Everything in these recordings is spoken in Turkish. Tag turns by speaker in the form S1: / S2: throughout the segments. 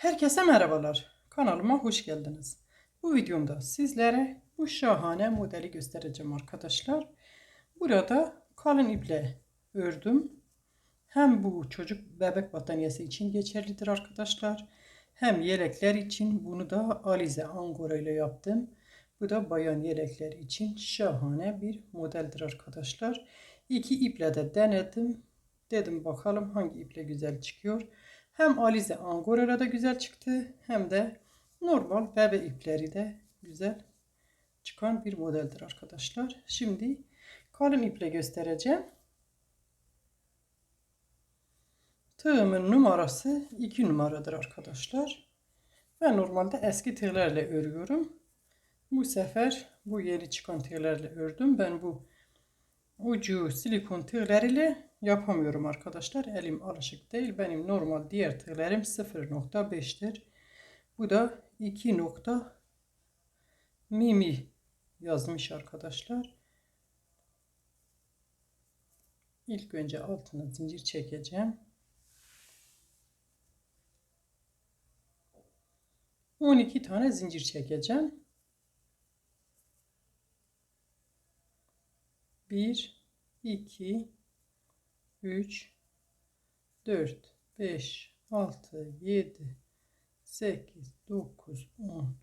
S1: Herkese merhabalar. Kanalıma hoş geldiniz. Bu videomda sizlere bu şahane modeli göstereceğim arkadaşlar. Burada kalın iple ördüm. Hem bu çocuk bebek battaniyesi için geçerlidir arkadaşlar. Hem yelekler için bunu da Alize Angora ile yaptım. Bu da bayan yelekler için şahane bir modeldir arkadaşlar. İki iple de denedim. Dedim bakalım hangi iple güzel çıkıyor. Hem Alize Angora'da da güzel çıktı hem de normal bebe ipleri de güzel çıkan bir modeldir arkadaşlar. Şimdi kalın iple göstereceğim. Tığımın numarası 2 numaradır arkadaşlar. Ben normalde eski tığlarla örüyorum. Bu sefer bu yeni çıkan tığlarla ördüm. Ben bu ucu silikon tığlar ile yapamıyorum arkadaşlar. Elim alışık değil. Benim normal diğer tığlarım 0.5'tir. Bu da 2 nokta mimi yazmış arkadaşlar. İlk önce altına zincir çekeceğim. 12 tane zincir çekeceğim. 1 2 3 4 5 6 7 8 9 10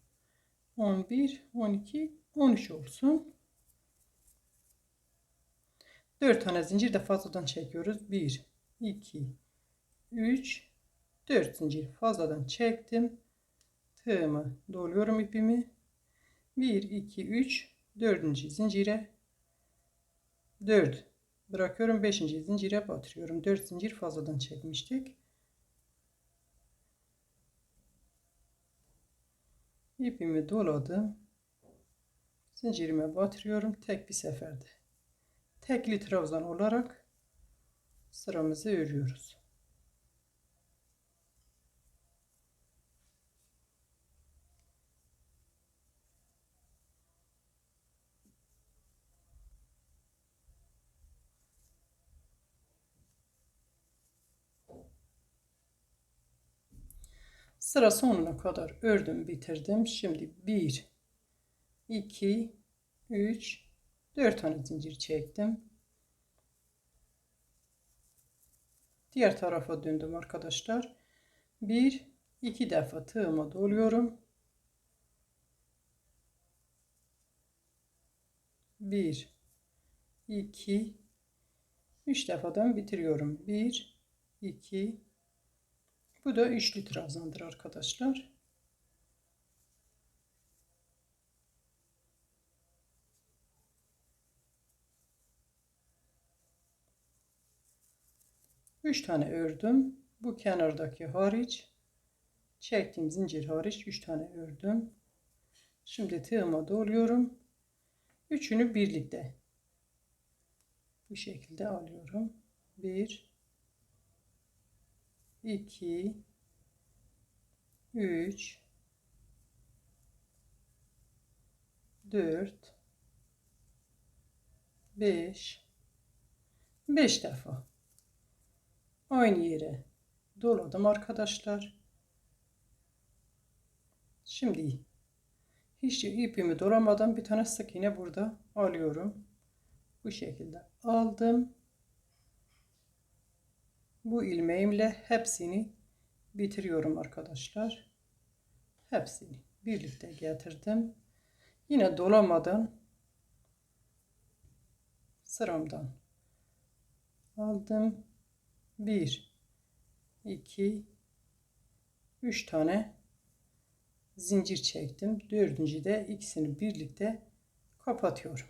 S1: 11 12 13 olsun. 4 tane zincir de fazladan çekiyoruz. 1 2 3 4 zincir fazladan çektim. Tığımı doluyorum ipimi. 1 2 3 4. zincire 4 bırakıyorum 5. zincire batırıyorum. 4 zincir fazladan çekmiştik. İpimi doladım. Zincirime batırıyorum. Tek bir seferde. Tekli trabzan olarak sıramızı örüyoruz Sıra sonuna kadar ördüm bitirdim. Şimdi 1 2 3 4 tane zincir çektim. Diğer tarafa döndüm arkadaşlar. 1 2 defa tığıma doluyorum. 1 2 3 defadan bitiriyorum. 1 2 bu da üçlü trabzandır arkadaşlar. Üç tane ördüm. Bu kenardaki hariç çektiğim zincir hariç üç tane ördüm. Şimdi tığıma doluyorum. Üçünü birlikte bu şekilde alıyorum. Bir 2 3 4 5 5 defa aynı yere doladım arkadaşlar. Şimdi hiç ipimi dolamadan bir tane sık iğne burada alıyorum. Bu şekilde aldım bu ilmeğimle hepsini bitiriyorum arkadaşlar. Hepsini birlikte getirdim. Yine dolamadan sıramdan aldım. 1 2 3 tane zincir çektim. Dördüncü de ikisini birlikte kapatıyorum.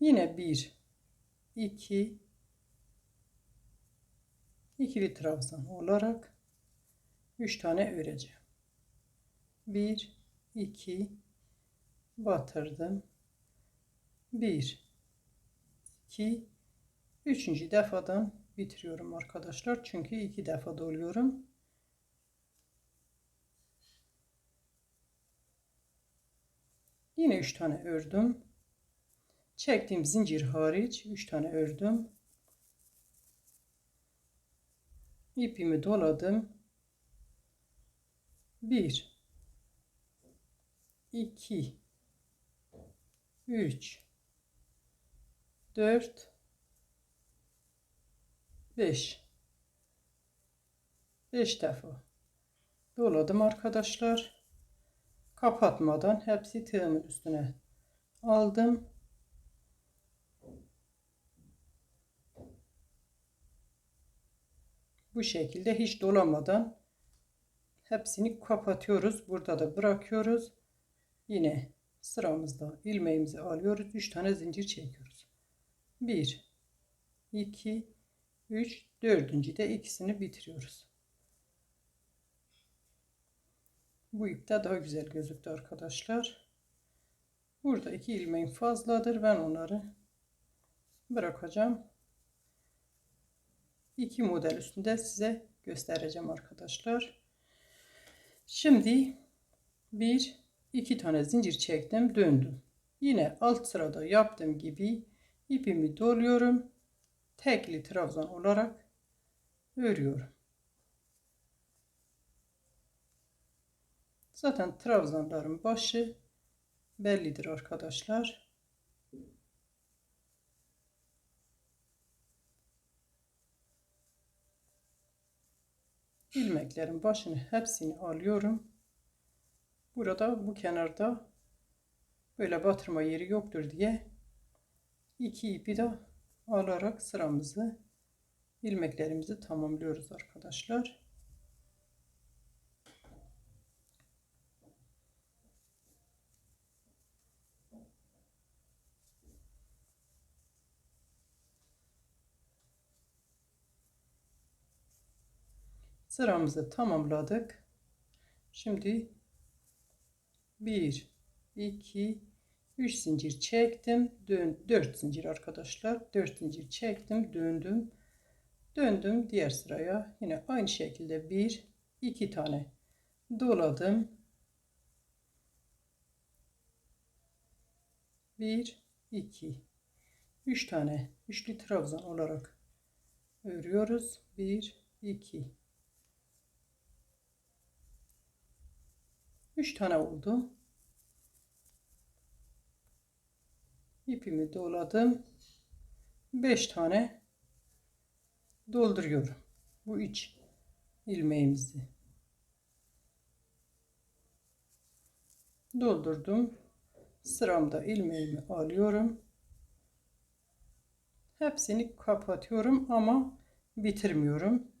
S1: Yine 1 2 ikili trabzan olarak 3 tane öreceğim. 1 2 batırdım. 1 2 3. defadan bitiriyorum arkadaşlar. Çünkü iki defa doluyorum. Yine 3 tane ördüm. Çektiğim zincir hariç 3 tane ördüm. İpimi doladım. 1 2 3 4 5 5 defa doladım arkadaşlar. Kapatmadan hepsi tığımın üstüne aldım. Bu şekilde hiç dolamadan hepsini kapatıyoruz. Burada da bırakıyoruz. Yine sıramızda ilmeğimizi alıyoruz. 3 tane zincir çekiyoruz. 1 2 3 dördüncü de ikisini bitiriyoruz. Bu ipte daha güzel gözüktü arkadaşlar. Burada iki ilmeğim fazladır. Ben onları bırakacağım. İki model üstünde size göstereceğim arkadaşlar. Şimdi bir iki tane zincir çektim döndüm. Yine alt sırada yaptığım gibi ipimi doluyorum. Tekli trabzan olarak örüyorum. Zaten trabzanların başı bellidir arkadaşlar. İlmeklerin başını hepsini alıyorum. Burada bu kenarda böyle batırma yeri yoktur diye iki ipi de alarak sıramızı ilmeklerimizi tamamlıyoruz arkadaşlar. Sıramızı tamamladık. Şimdi 1 2 3 zincir çektim. Dön 4 zincir arkadaşlar. 4 zincir çektim, döndüm. Döndüm diğer sıraya. Yine aynı şekilde 1 2 tane doladım. 1 2 3 tane üçlü trabzan olarak örüyoruz. 1 2 3 tane oldu. İpimi doladım. 5 tane dolduruyorum. Bu iç ilmeğimizi. Doldurdum. Sıramda ilmeğimi alıyorum. Hepsini kapatıyorum ama bitirmiyorum.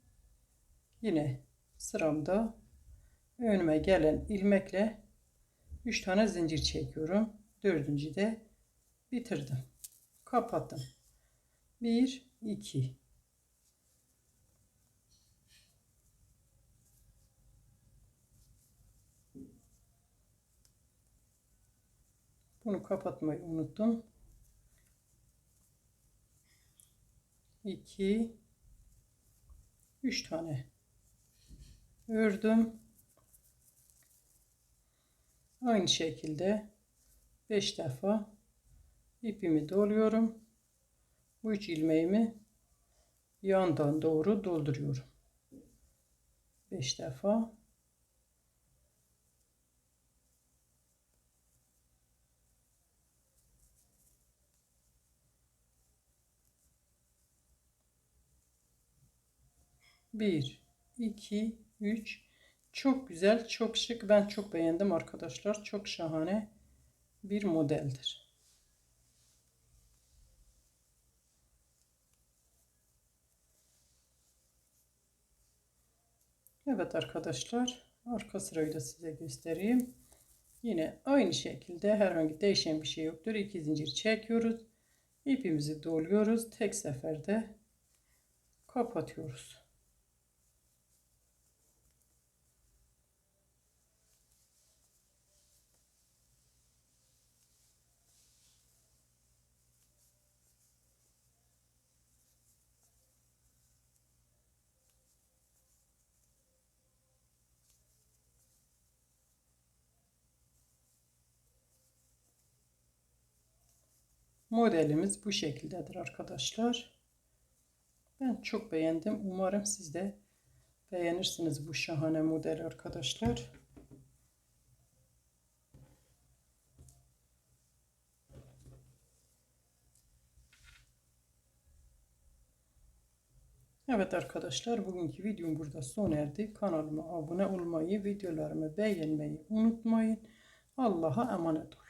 S1: Yine sıramda önüme gelen ilmekle 3 tane zincir çekiyorum. Dördüncü de bitirdim. Kapattım. 1 2 Bunu kapatmayı unuttum. 2 3 tane ördüm. Aynı şekilde 5 defa ipimi doluyorum. Bu üç ilmeğimi yandan doğru dolduruyorum. 5 defa Bir, iki, üç, çok güzel, çok şık. Ben çok beğendim arkadaşlar. Çok şahane bir modeldir. Evet arkadaşlar. Arka sırayı da size göstereyim. Yine aynı şekilde herhangi değişen bir şey yoktur. İki zincir çekiyoruz. İpimizi doluyoruz. Tek seferde kapatıyoruz. Modelimiz bu şekildedir arkadaşlar. Ben çok beğendim. Umarım siz de beğenirsiniz bu şahane modeli arkadaşlar. Evet arkadaşlar bugünkü videom burada sona erdi. Kanalıma abone olmayı, videolarımı beğenmeyi unutmayın. Allah'a emanet olun.